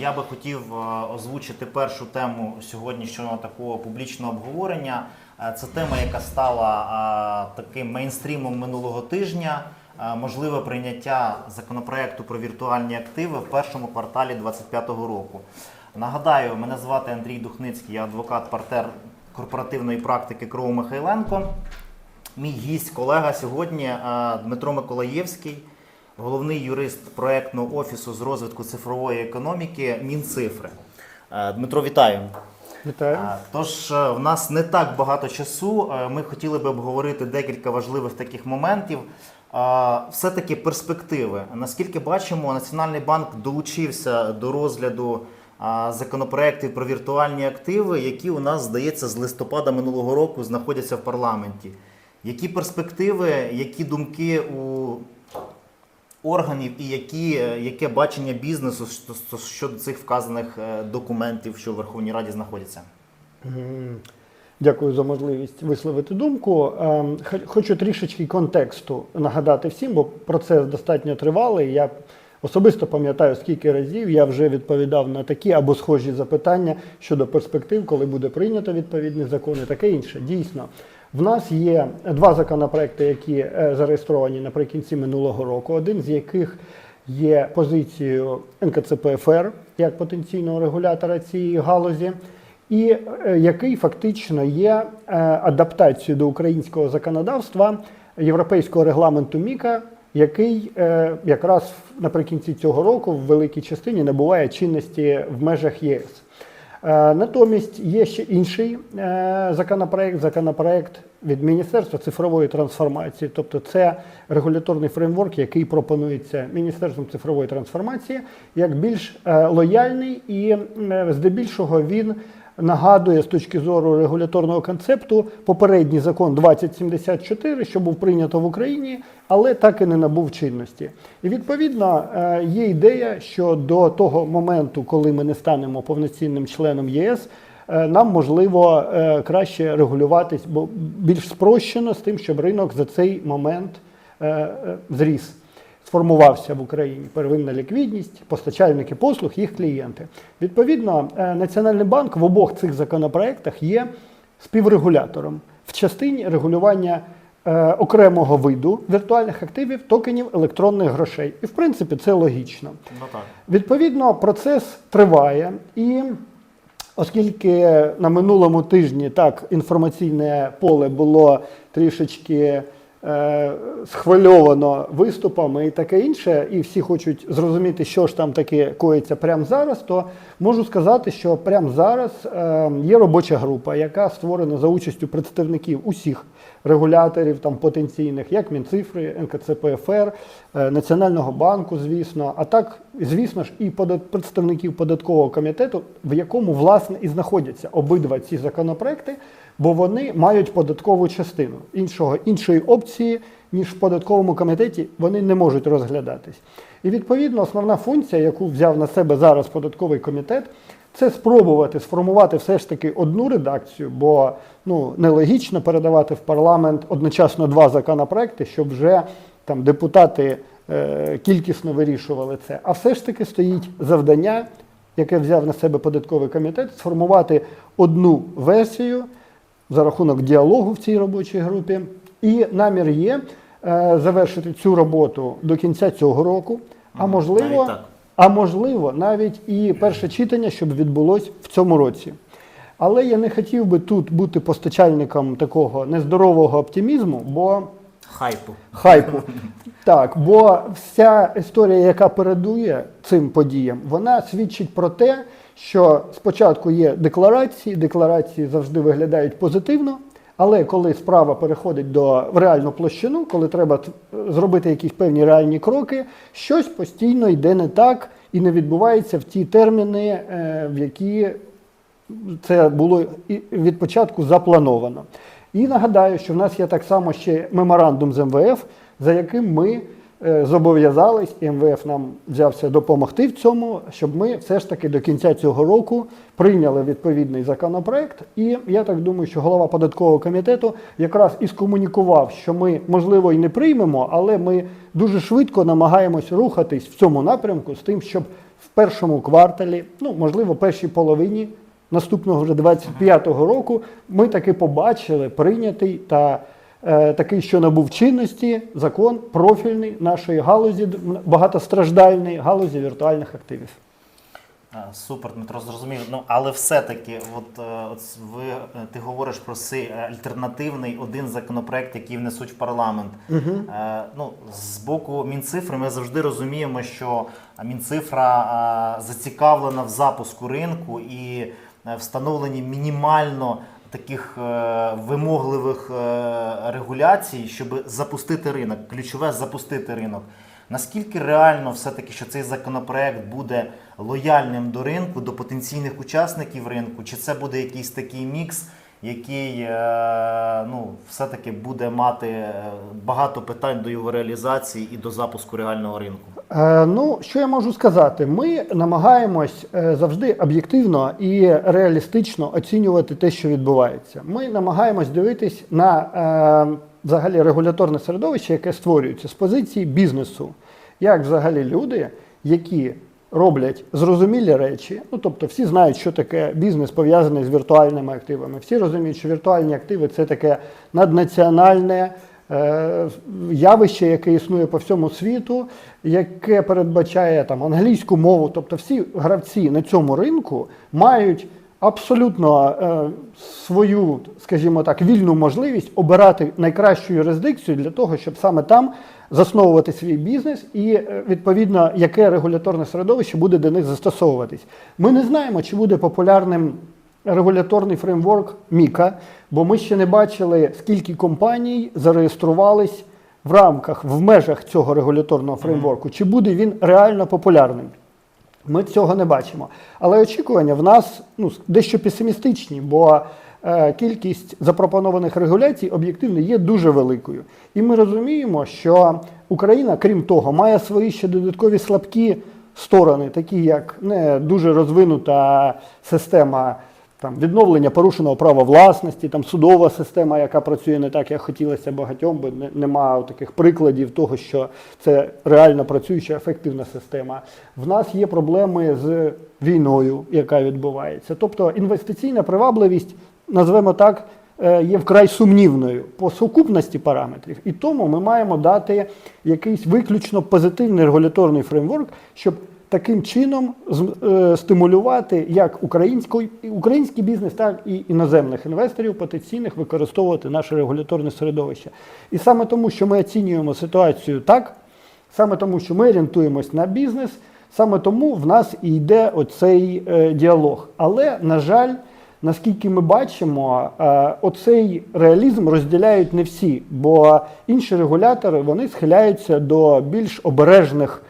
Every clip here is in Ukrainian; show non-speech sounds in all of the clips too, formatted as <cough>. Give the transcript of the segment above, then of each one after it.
Я би хотів е, озвучити першу тему сьогоднішнього такого публічного обговорення. Е, Це тема, яка стала е, таким мейнстрімом минулого тижня. Можливе прийняття законопроекту про віртуальні активи в першому кварталі 2025 року. Нагадаю, мене звати Андрій Духницький, я адвокат, партнер корпоративної практики Кроу Михайленко. Мій гість, колега сьогодні Дмитро Миколаєвський, головний юрист проектного офісу з розвитку цифрової економіки Мінцифри. Е, Дмитро, вітаю. Вітаю. Е, Тож е, в нас не так багато часу. Ми хотіли би обговорити декілька важливих таких моментів. Все-таки перспективи. Наскільки бачимо, Національний банк долучився до розгляду законопроєктів про віртуальні активи, які у нас, здається, з листопада минулого року знаходяться в парламенті. Які перспективи, які думки у органів і які, е, яке бачення бізнесу щодо- цих вказаних е, документів, що в Верховній Раді знаходяться? Дякую за можливість висловити думку. Ем, Хочу трішечки контексту нагадати всім, бо процес достатньо тривалий. Я особисто пам'ятаю, скільки разів я вже відповідав на такі або схожі запитання щодо перспектив, коли буде прийнято відповідний закон і таке інше. Dійсно, в нас є два законопроекти, які е, зареєстровані наприкінці минулого року, один з яких є позицією НКЦПФР як потенційного регулятора цієї галузі і е, який фактично є е, адаптацією до українського законодавства європейського регламенту МІКа, який якраз наприкінці цього року в великій частині набуває чинності в межах ЄС. Е, Натомість є ще інший е, законопроект, законопроект від Міністерства цифрової трансформації, тобто це регуляторний фреймворк, який пропонується Міністерством цифрової трансформації як більш е, лояльний і здебільшого він нагадує з точки зору регуляторного концепту попередній закон 2074, що був прийнято в Україні, але так і не набув чинності. І відповідно е, є ідея, що до того моменту, коли ми не станемо повноцінним членом ЄС, е, нам можливо е, краще регулюватись, бо більш спрощено з тим, щоб ринок за цей момент зріс сформувався в Україні первинна ліквідність, постачальники послуг, їх клієнти. Відповідно, е, Національний банк в обох цих законопроектах є співрегулятором в частині регулювання е, окремого виду віртуальних активів, токенів електронних грошей. І в принципі це логічно. Ну так. Відповідно, процес триває, і оскільки на минулому тижні так інформаційне поле було трішечки схвильовано виступами і таке інше, і всі хочуть зрозуміти, що ж там таке коїться прямо зараз, то можу сказати, що прямо зараз е, є робоча група, яка створена за участю представників усіх регуляторів там потенційних, як Мінцифри, НКЦПФР, е, Національного банку, звісно, а так, звісно ж, і представників податкового комітету, в якому власне і знаходяться обидва ці законопроекти, бо вони мають податкову частину. Іншого іншої опції ніж в податковому комітеті вони не можуть розглядатись. І відповідно основна функція, яку взяв на себе зараз податковий комітет, це спробувати сформувати все ж таки одну редакцію, бо ну нелогічно передавати в парламент одночасно два законопроекти, щоб вже там депутати е, кількісно вирішували це. А все ж таки стоїть завдання, яке взяв на себе податковий комітет, сформувати одну версію за рахунок діалогу в цій робочій групі. І намір є е, завершити цю роботу до кінця цього року, а можливо, а можливо, навіть і перше читання, щоб відбулось в цьому році. Але я не хотів би тут бути постачальником такого нездорового оптимізму, бо Хайпу. хайпу. <laughs> Так, бо вся історія, яка передує цим подіям, вона свідчить про те, що спочатку є декларації, декларації завжди виглядають позитивно, але коли справа переходить до в реальну площину, коли треба зробити якісь певні реальні кроки, щось постійно йде не так і не відбувається в ті терміни, е, в які це було від початку заплановано. І нагадаю, що в нас є так само ще меморандум з МВФ, за яким ми е, зобов'язались, і МВФ нам взявся допомогти в цьому, щоб ми все ж таки до кінця цього року прийняли відповідний законопроект. І я так думаю, що голова податкового комітету якраз і скомунікував, що ми, можливо, і не приймемо, але ми дуже швидко намагаємось рухатись в цьому напрямку з тим, щоб в першому кварталі, ну можливо, першій половині наступного вже 25-го року, ми таки побачили прийнятий та е, такий, що набув чинності, закон профільний нашої галузі, багатостраждальної галузі віртуальних активів. Супер, Дмитро, зрозумів. Ну але все-таки, от, е, от ви е, ти говориш про цей е, альтернативний один законопроект, який внесуть в парламент. Е, ну, з боку Мінцифри ми завжди розуміємо, що Мінцифра е, зацікавлена в запуску ринку і е, встановленні мінімально таких е, вимогливих е, регуляцій, щоб запустити ринок. Ключове запустити ринок. Наскільки реально все-таки, що цей законопроект буде лояльним до ринку, до потенційних учасників ринку, чи це буде якийсь такий мікс, який ну, все-таки буде мати багато питань до його реалізації і до запуску реального ринку? Е, ну, що я можу сказати? Ми намагаємось е, завжди об'єктивно і реалістично оцінювати те, що відбувається. Ми намагаємось дивитись на е, взагалі регуляторне середовище, яке створюється з позиції бізнесу, як взагалі люди, які роблять зрозумілі речі. Ну тобто, всі знають, що таке бізнес пов'язаний з віртуальними активами. Всі розуміють, що віртуальні активи це таке наднаціональне. Е, Явище, яке існує по всьому світу, яке передбачає там англійську мову, тобто всі гравці на цьому ринку мають абсолютно е, свою, скажімо так, вільну можливість обирати найкращу юрисдикцію для того, щоб саме там засновувати свій бізнес і е, відповідно яке регуляторне середовище буде до них застосовуватись. Ми не знаємо, чи буде популярним регуляторний фреймворк Міка, бо ми ще не бачили, скільки компаній зареєструвались в рамках, в межах цього регуляторного фреймворку, чи буде він реально популярним. Ми цього не бачимо. Але очікування в нас ну, дещо песимістичні, бо е, кількість запропонованих регуляцій об'єктивно є дуже великою. І ми розуміємо, що Україна, крім того, має свої ще додаткові слабкі сторони, такі як не дуже розвинута система там, відновлення порушеного права власності, там судова система, яка працює не так, як хотілося багатьом, бо не- немає таких прикладів того, що це реально працююча ефективна система. В нас є проблеми з війною, яка відбувається. Тобто інвестиційна привабливість, назвемо так, е, є вкрай сумнівною по сукупності параметрів. І тому ми маємо дати якийсь виключно позитивний регуляторний фреймворк, щоб таким чином е, стимулювати як український, український бізнес, так і іноземних інвесторів потенційних використовувати наше регуляторне середовище. І саме тому, що ми оцінюємо ситуацію так, саме тому, що ми орієнтуємось на бізнес, саме тому в нас і йде оцей е, діалог. Але, на жаль, наскільки ми бачимо, е, оцей реалізм розділяють не всі, бо інші регулятори вони схиляються до більш обережних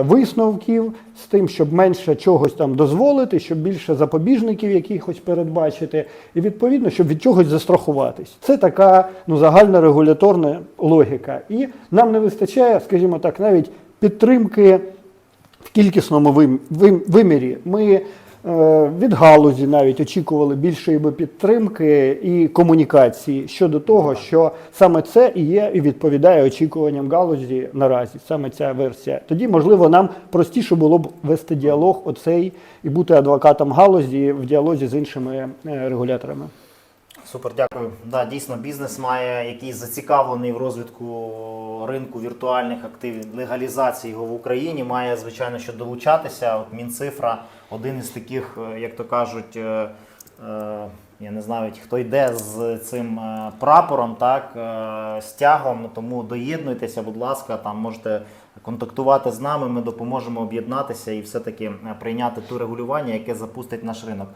висновків з тим, щоб менше чогось там дозволити, щоб більше запобіжників якихось передбачити, і відповідно, щоб від чогось застрахуватись. Це така ну, загальна регуляторна логіка. І нам не вистачає, скажімо так, навіть підтримки в кількісному вим- вим- вимірі. Ми е, від галузі навіть очікували більшої би підтримки і комунікації щодо того, що саме це і є і відповідає очікуванням галузі наразі, саме ця версія. Тоді, можливо, нам простіше було б вести діалог оцей і бути адвокатом галузі в діалозі з іншими е, регуляторами. Супер, дякую. Да, дійсно, бізнес має який зацікавлений в розвитку ринку віртуальних активів, легалізації його в Україні, має звичайно що долучатися. От Мінцифра один із таких, е, як то кажуть. е, е, Я не знаю, хто йде з цим прапором, так, стягом, тому доєднуйтеся, будь ласка, там можете контактувати з нами, ми допоможемо об'єднатися і все-таки е, прийняти ту регулювання, яке запустить наш ринок.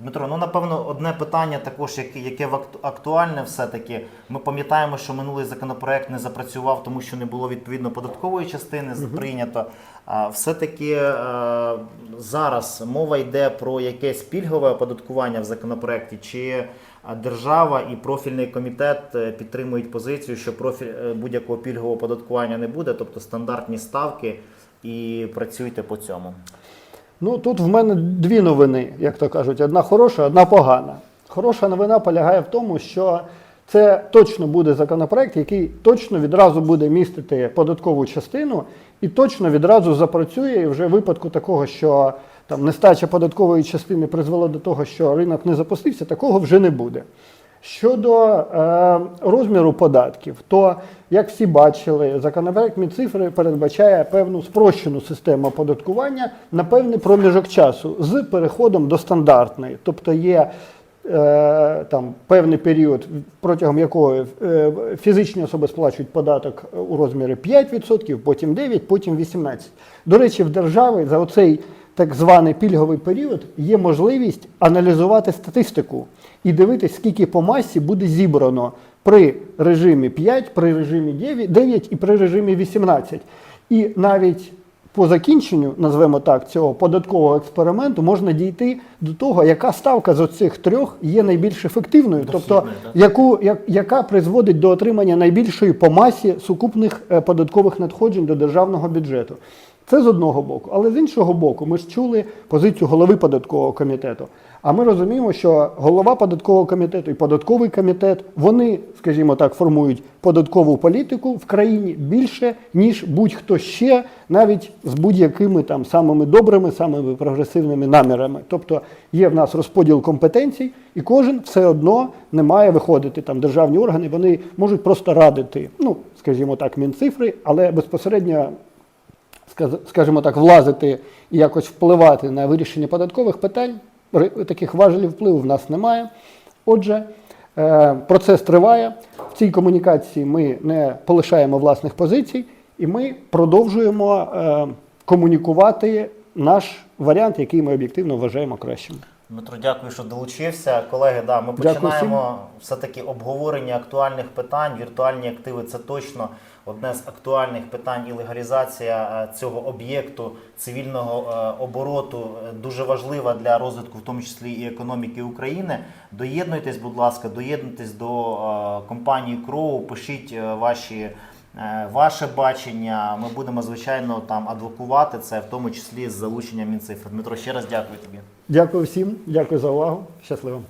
Дмитро, ну напевно, одне питання також, яке, яке актуальне все-таки. Ми пам'ятаємо, що минулий законопроект не запрацював, тому що не було відповідно податкової частини з- прийнято. А все-таки е, зараз мова йде про якесь пільгове оподаткування в законопроекті, чи держава і профільний комітет е, підтримують позицію, що профіль е, будь-якого пільгового оподаткування не буде, тобто стандартні ставки, і працюйте по цьому. Ну тут в мене дві новини, як то кажуть, одна хороша, одна погана. Хороша новина полягає в тому, що це точно буде законопроект, який точно відразу буде містити податкову частину і точно відразу запрацює. І вже в випадку такого, що там нестача податкової частини призвела до того, що ринок не запустився, такого вже не буде. Щодо е, розміру податків, то як всі бачили, законопроект Мінцифри передбачає певну спрощену систему оподаткування на певний проміжок часу з переходом до стандартної. Тобто є е, там певний період, протягом якого е, фізичні особи сплачують податок у розмірі 5%, потім 9%, потім 18%. До речі, в державі за оцей так званий пільговий період є можливість аналізувати статистику і дивитися, скільки по масі буде зібрано при режимі 5, при режимі 9, 9 і при режимі 18. І навіть по закінченню, назвемо так, цього податкового експерименту можна дійти до того, яка ставка з оцих трьох є найбільш ефективною, тобто яку, як, яка призводить до отримання найбільшої по масі сукупних е, податкових надходжень до державного бюджету. Це з одного боку. Але з іншого боку, ми ж чули позицію голови податкового комітету. А ми розуміємо, що голова податкового комітету і податковий комітет вони, скажімо так, формують податкову політику в країні більше, ніж будь-хто ще, навіть з будь-якими там самими добрими, самими прогресивними намірами. Тобто є в нас розподіл компетенцій, і кожен все одно не має виходити там державні органи. Вони можуть просто радити, ну скажімо так, мінцифри, але безпосередньо скажімо так, влазити і якось впливати на вирішення податкових питань, таких важелів впливу в нас немає. Отже, е, процес триває. В цій комунікації ми не полишаємо власних позицій, і ми продовжуємо е, комунікувати наш варіант, який ми об'єктивно вважаємо кращим. Дмитро, дякую, що долучився. Колеги, да, ми Дякую починаємо все-таки обговорення актуальних питань. Віртуальні активи це точно одне з актуальних питань і легалізація е, цього об'єкту цивільного е, обороту е, дуже важлива для розвитку, в тому числі і економіки України. Доєднуйтесь, будь ласка, доєднуйтесь до компанії Кроу, пишіть ваші. Ваше бачення, ми будемо звичайно там адвокувати це, в тому числі з залученням Мінцифри. Дмитро, ще раз дякую тобі. Дякую всім, дякую за увагу. Щасливо.